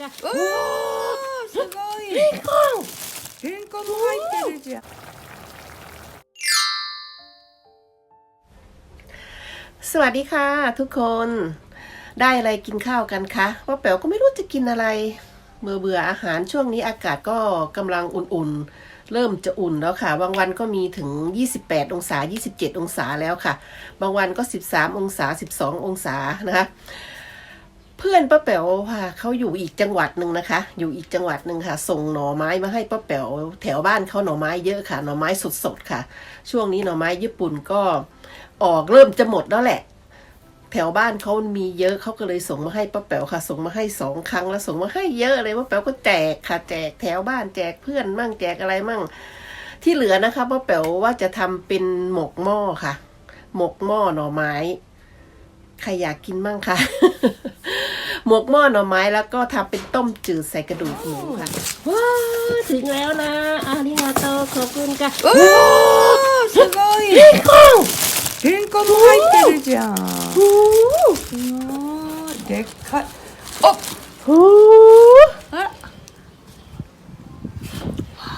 かうわーすごいレンコンレンコンも入ってるじゃん สวัสดีค่ะ ทุกคนได้อะไรกินข้าวกันคะว่าแป๋วก็ไม่รู้จะกินอะไร เบื่อเบื่ออาหารช่วงนี้อากาศก็กำลังอุ่นๆ เริ่มจะอุ่นแล้วค่ะ บางวันก็มีถึง 28 องศา 27 องศาแล้วค่ะ บางวันก็ 13 องศา 12 องศานะคะ เพื่อนป้าแป๋วค่ะเขาอยู่อีกจังหวัดหนึ่งนะคะ อยู่อีกจังหวัดหนึ่งค่ะ ส่งหน่อไม้มาให้ป้าแป๋วแถวบ้านเขาหน่อไม้เยอะค่ะ หน่อไม้สดๆค่ะ ช่วงนี้หน่อไม้ญี่ปุ่นก็ออกเริ่มจะหมดแล้วแหละ แถวบ้านเขามีเยอะเขาก็เลยส่งมาให้ป้าแป๋วค่ะ ส่งมาให้สองครั้งแล้วส่งมาให้เยอะเลยป้าแป๋วก็แจกค่ะ แจกแถวบ้านแจกเพื่อนมั่งแจกอะไรมั่ง ที่เหลือนะคะป้าแป๋วว่าจะทำเป็นหมกหม้อค่ะ หมกหม้อหน่อไม้ใครอยากกินมั่งคะ หมกหม้อหน่อไม้แล้วก็ทำเป็นต้มจืดใส่กระดูกหมูค่ะว้าถึงแล้วนะอาริฮาโตขอบคุณค่ะโอ้すごいピンコンピンコンง入ってるじゃんおーでっかいあっおーあ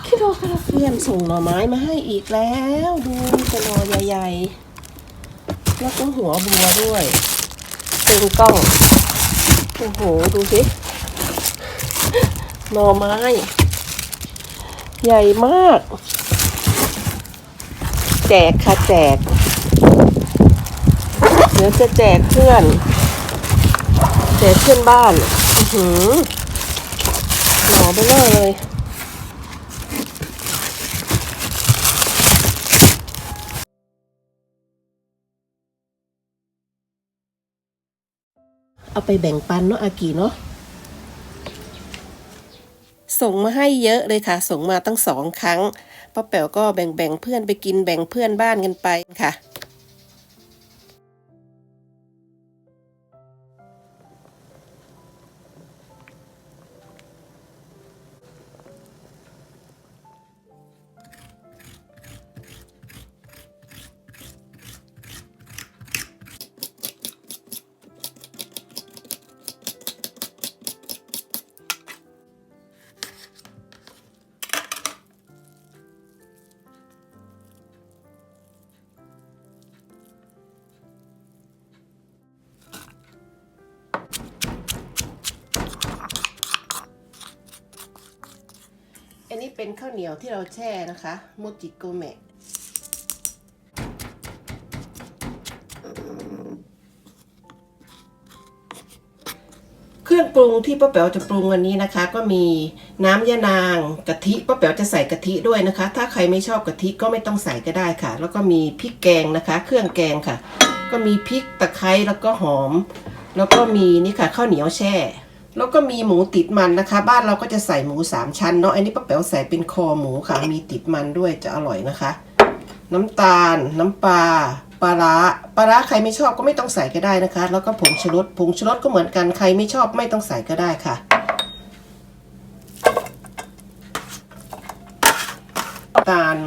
คิโดคาราเฟียส่งหน่อไม้มาให้อีกแล้ว ดูเป็นหน่อใหญ่ๆแล้วก็หัวบัวด้วยเป็นกล้อง อ้โห ดูสิหน่อไม้ ใหญ่มาก แจกค่ะแจก เดี๋ยวจะแจกเพื่อน แจกเพื่อนบ้าน อือหือหน่อไปเลย เอาไปแบ่งปันเนาะอากีเนาะส่งมาให้เยอะเลยค่ะ ส่งมาตั้งสองครั้งป้าแป๋วก็แบ่งแบ่งเพื่อนไปกินแบ่งเพื่อนบ้านกันไปค่ะ เป็นข้าวเหนียวที่เราแช่นะคะโมจิโกเมะเครื่องปรุงที่ป้าแป๋วจะปรุงวันนี้นะคะ ก็มีน้ำยะนางกะทิป้าแป๋วจะใส่กะทิด้วยนะคะ ถ้าใครไม่ชอบกะทิก็ไม่ต้องใส่ก็ได้ค่ะ แล้วก็มีพริกแกงนะคะ เครื่องแกงค่ะ ก็มีพริกตะไคร้แล้วก็หอม แล้วก็มีนี่ค่ะข้าวเหนียวแช่ แล้วก็มีหมูติดมันนะคะ บ้านเราก็จะใส่หมูสามชั้นเนาะอันนี้ป้าแป๋วใส่เป็นคอหมูค่ะ มีติดมันด้วยจะอร่อยนะคะ น้ำตาล น้ำปลาปลาร้าปลาร้าใครไม่ชอบก็ไม่ต้องใส่ก็ได้นะคะ แล้วก็ผงชูรสผงชูรสก็เหมือนกันใครไม่ชอบไม่ต้องใส่ก็ได้ค่ะน้ำตาล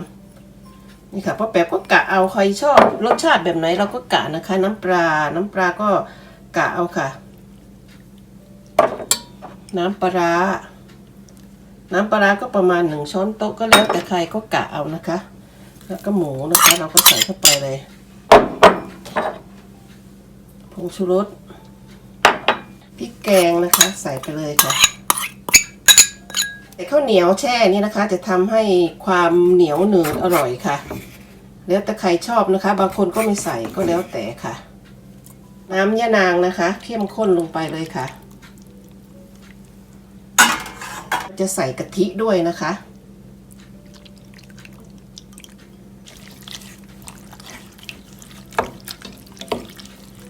นี่ค่ะป้าแป๋วก็กะเอาใครชอบรสชาติแบบไหนเราก็กะนะคะ น้ำปลาน้ำปลาก็กะเอาค่ะ น้ำปลาน้ำปลาก็ประมาณหนึ่งช้อนโต๊ะก็แล้วแต่ใครก็กะเอานะคะ แล้วก็หมูนะคะเราก็ใส่เข้าไปเลยผงชูรสพริกแกงนะคะ ใส่ไปเลยค่ะแต่ข้าวเหนียวแช่นี่นะคะ จะทำให้ความเหนียวหนืดอร่อยค่ะ แล้วแต่ใครชอบนะคะ บางคนก็ไม่ใส่ก็แล้วแต่ค่ะ น้ำยะนางนะคะ เข้มข้นลงไปเลยค่ะ จะใส่กะทิด้วยนะคะ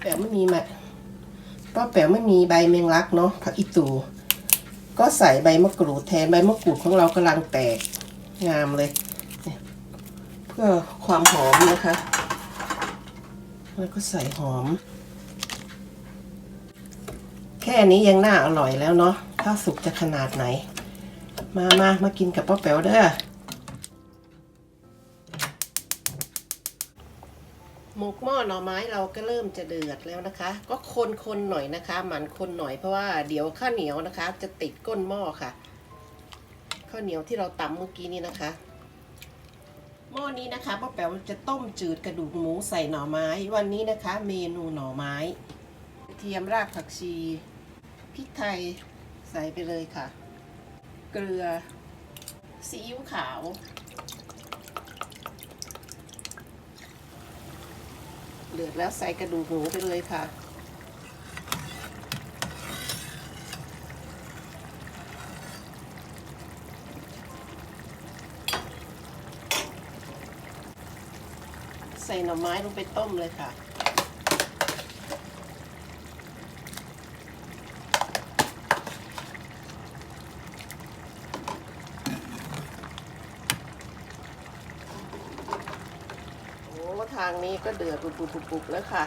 แป๋วไม่มีมาป้าแป๋วไม่มีใบเมงลักเนาะผักอีตู ก็ใส่ใบมะกรูดแทนใบมะกรูดของเรากำลังแตกงามเลยเนี่ยเพื่อความหอมนะคะ แล้วก็ใส่หอม แค่นี้ยังน่าอร่อยแล้วเนาะถ้าสุกจะขนาดไหน มามามากินกับป้าแป๋วเด้อหมกหม้อหน่อไม้เราก็เริ่มจะเดือดแล้วนะคะ ก็คนคนๆหน่อยนะคะ หมันคนหน่อยเพราะว่าเดี๋ยวข้าวเหนียวนะคะ จะติดก้นหม้อค่ะข้าวเหนียวที่เราตำเมื่อกี้นี้นะคะ หม้อนี้นะคะป้าแป๋วจะต้มจืดกระดูกหมูใส่หน่อไม้ วันนี้นะคะ เมนูหน่อไม้กระเทียมรากผักชีพริกไทยใส่ไปเลยค่ะ เกลือ ซีอิ๊วขาวเดือดแล้วใส่กระดูกหมูไปเลยค่ะ ใส่หน่อไม้ลงไปต้มเลยค่ะ โอ้ทางนี้ก็เดือดปุบๆๆๆแล้วค่ะ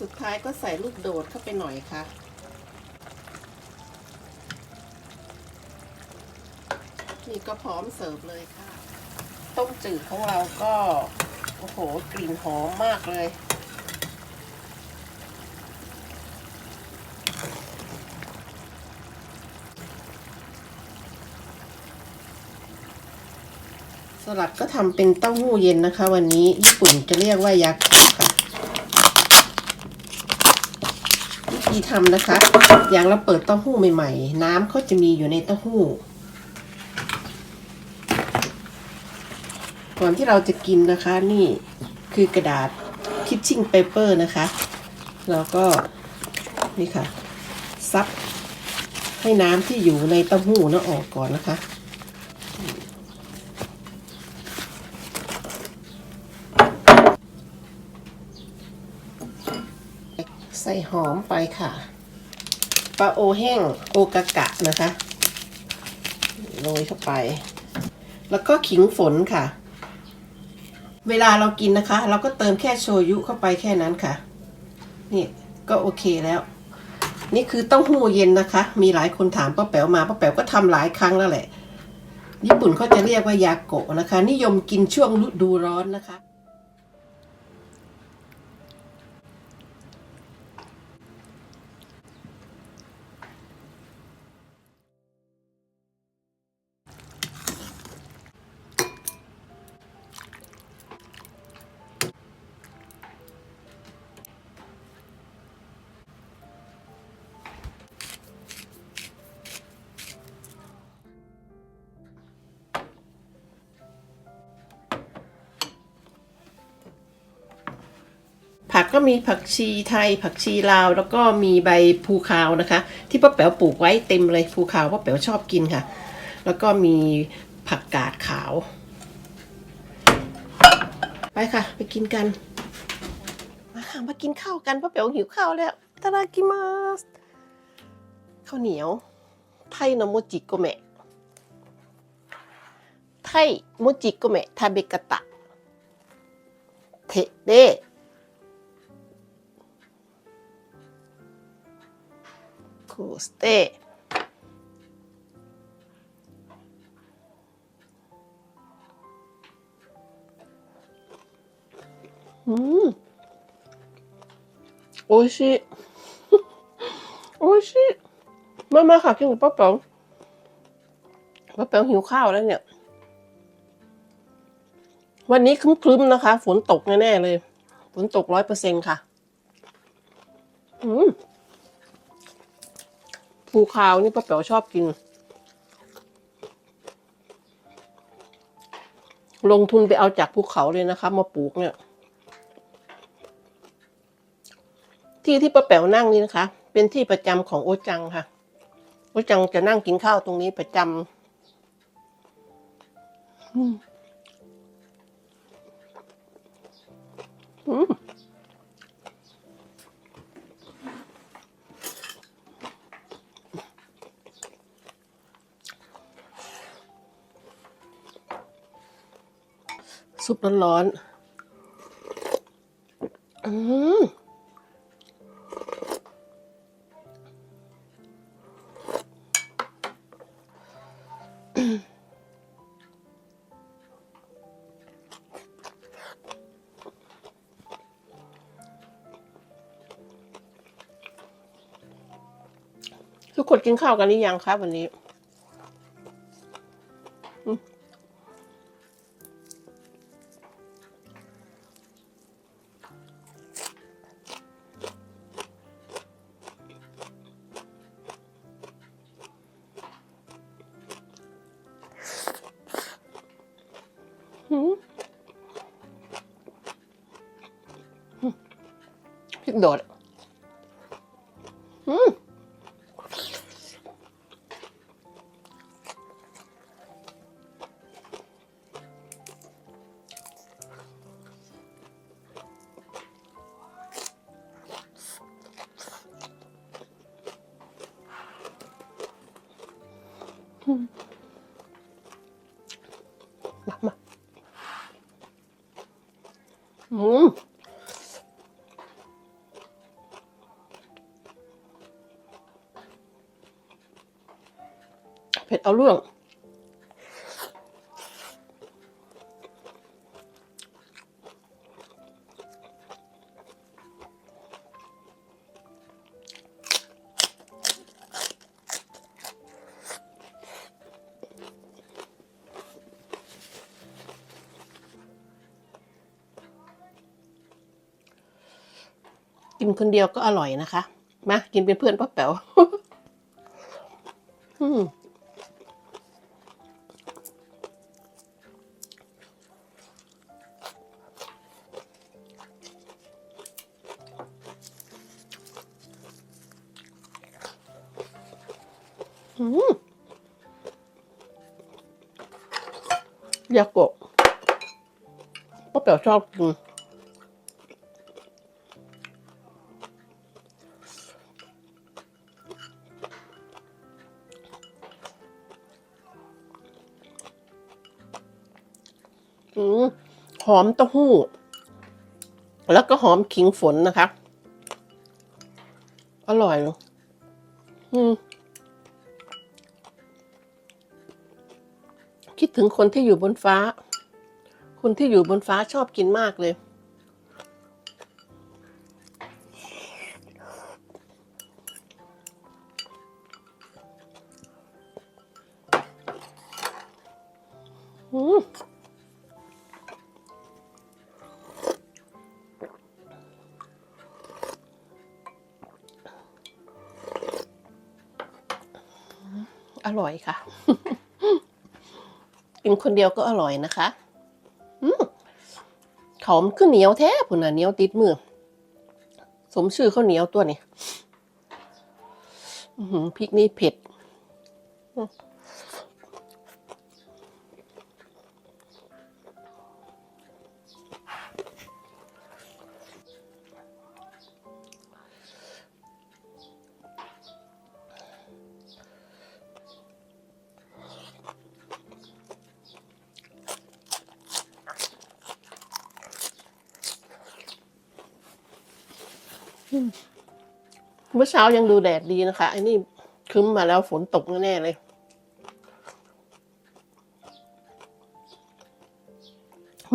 สุดท้ายก็ใส่ลูกโดดเข้าไปหน่อยค่ะ นี่ก็พร้อมเสิร์ฟเลยค่ะ ต้มจืดของเราก็ โอ้โห กลิ่นหอมมากเลย ลัดก็ทำเป็นเต้าหู้เย็นนะคะ วันนี้ญี่ปุ่นจะเรียกว่ายากิค่ะวิธีทำนะคะ อย่างเราเปิดเต้าหู้ใหม่ๆ น้ำเขาจะมีอยู่ในเต้าหู้ ก่อนที่เราจะกินนะคะนี่คือกระดาษ kitchen paper นะคะ แล้วก็นี่ค่ะ ซับให้น้ำที่อยู่ในเต้าหู้นะออกก่อนนะคะ ใส่ หอมไปค่ะปลาโอแห้งโอกากะนะคะโรยเข้าไป แล้วก็ขิงฝนค่ะ เวลาเรากินนะคะ เราก็เติมแค่โชยุเข้าไปแค่นั้นค่ะ นี่ก็โอเคแล้ว นี่คือเต้าหู้เย็นนะคะ มีหลายคนถามป้าแป๋วมาป้าแป๋วก็ทำหลายครั้งแล้วแหละ ญี่ปุ่นเขาจะเรียกว่ายาโกะนะคะ นิยมกินช่วงฤดูร้อนนะคะ ก็มีผักชีไทย ผักชีลาว แล้วก็มีใบภูคาวนะคะ ที่ป้าแป๋วปลูกไว้เต็มเลยภูคาวป้าแป๋วชอบกินค่ะ แล้วก็มีผักกาดขาว ไปค่ะ ไปกินกัน มาค่ะมากินข้าวกันป้าแป๋วหิวข้าวแล้วตาดากิมาสข้าวเหนียว ไทยโนโมจิโกเมะไทยโมจิโกเมะทาเบกะตะเทเด こうしてうん美味しい美味しいมามาค่ะกินกับป้าเป๋าป้าเป๋าหิวข้าวแล้วเนี่ย วันนี้ครึ้มๆนะคะ ฝนตกแน่ๆเลย ฝนตกร้อยเปอร์เซ็นค่ะ อืม ภูคาวนี่ป้าแป๋วชอบกิน ลงทุนไปเอาจากภูเขาเลยนะคะ มาปลูกเนี่ย ที่ที่ป้าแป๋วนั่งนี่นะคะ เป็นที่ประจำของโอจังค่ะ โอจังจะนั่งกินข้าวตรงนี้ประจำอืมุปร้อนๆอืมทุกคนกินข้าวกันหรือยังครับวันนี้ โดดอืมม เอาเรื่อง กินคนเดียวก็อร่อยนะคะ มา กินเป็นเพื่อนป้าแป๋ว ยาโกะป้าแป๋วชอบกินหอมเต้าหู้ แล้วก็หอมขิงฝนนะคะ อร่อยเนอะอืม คิดถึงคนที่อยู่บนฟ้า คนที่อยู่บนฟ้าชอบกินมากเลย อืมอร่อยค่ะ กินคนเดียวก็อร่อยนะคะ อืมเขามันเหนียวแท้ผุนน่ะเหนียวติดมือ สมชื่อข้าวเหนียวตัวนี้หือพริกนี่เผ็ด เมื่อเช้ายังดูแดดดีนะคะไอ้นี่คึ้มมาแล้วฝนตกแน่เลย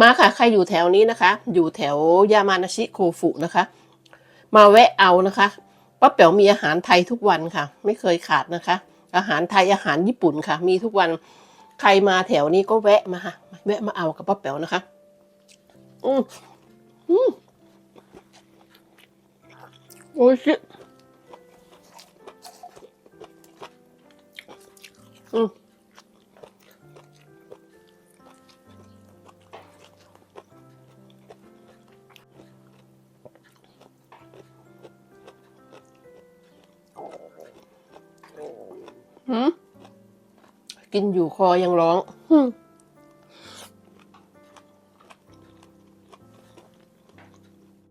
มาค่ะ ใครอยู่แถวนี้นะคะ อยู่แถวยามานาชิโคฟุนะคะ มาแวะเอานะคะป้าแป๋วมีอาหารไทยทุกวันค่ะ ไม่เคยขาดนะคะ อาหารไทยอาหารญี่ปุ่นค่ะ มีทุกวันใครมาแถวนี้ก็แวะมาค่ะแวะมาเอากับป้าแป๋วนะคะ อืมอืมโอ้ย อืมกินอยู่คอยังร้องหืม